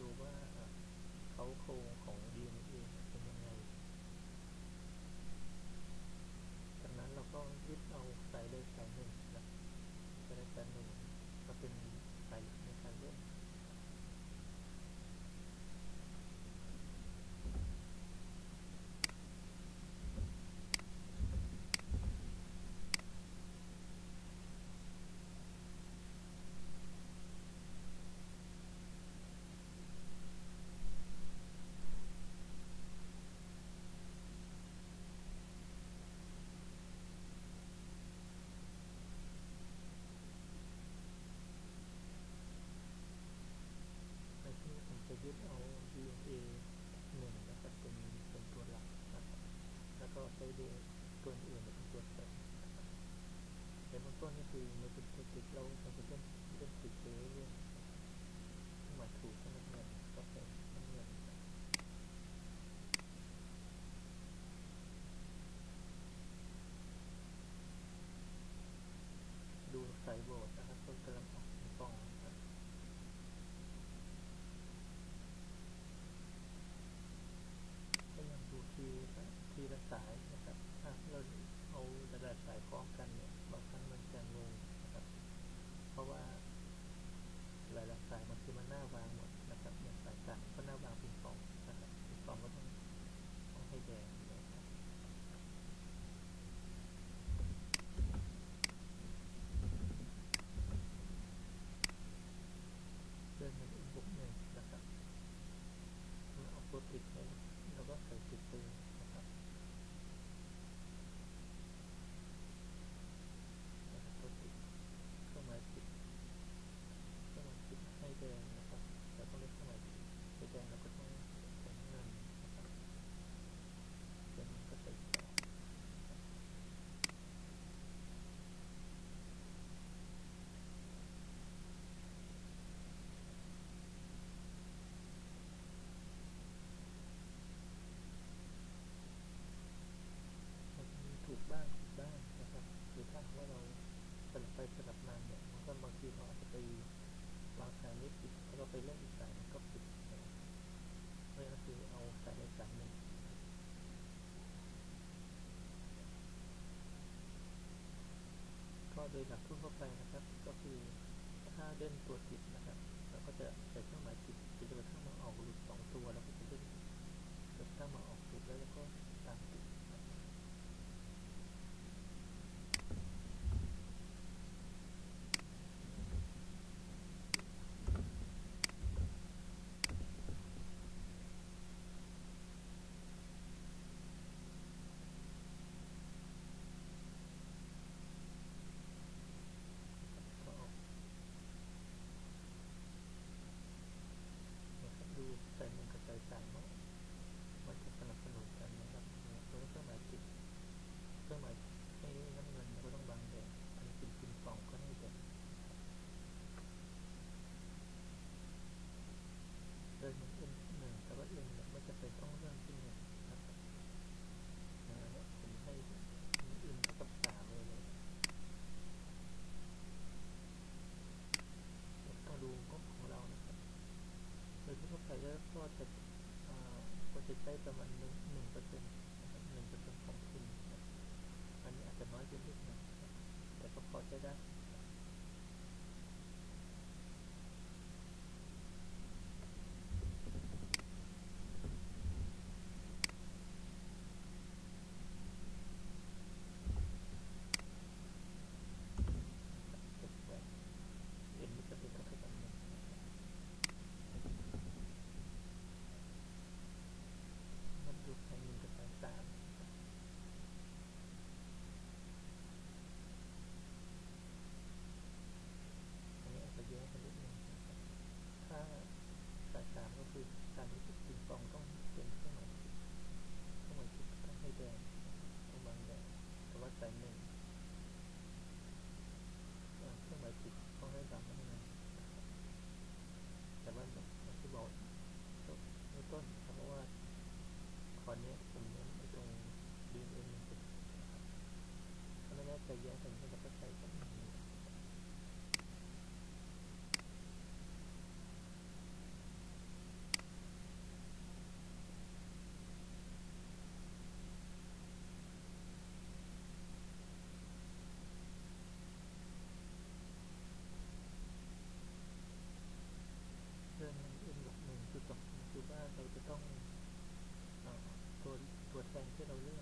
ดูว่าเขาโครงของ ต้นนี่คือมันเป็นเทคนิคเราจะเป็นเป็นติดเลยเนี่ยมาถูก โดยหลักทั่วไปนะครับ ก็คือถ้าเล่นตัวติดนะครับเราก็จะใส่เครื่องหมายติดจนกระทั่งมันออกหลุดสองตัวแล้วก็จะเล่นจนกระทั่งมันออกหลุดแล้วก็ naman nun. cái đầu lưỡi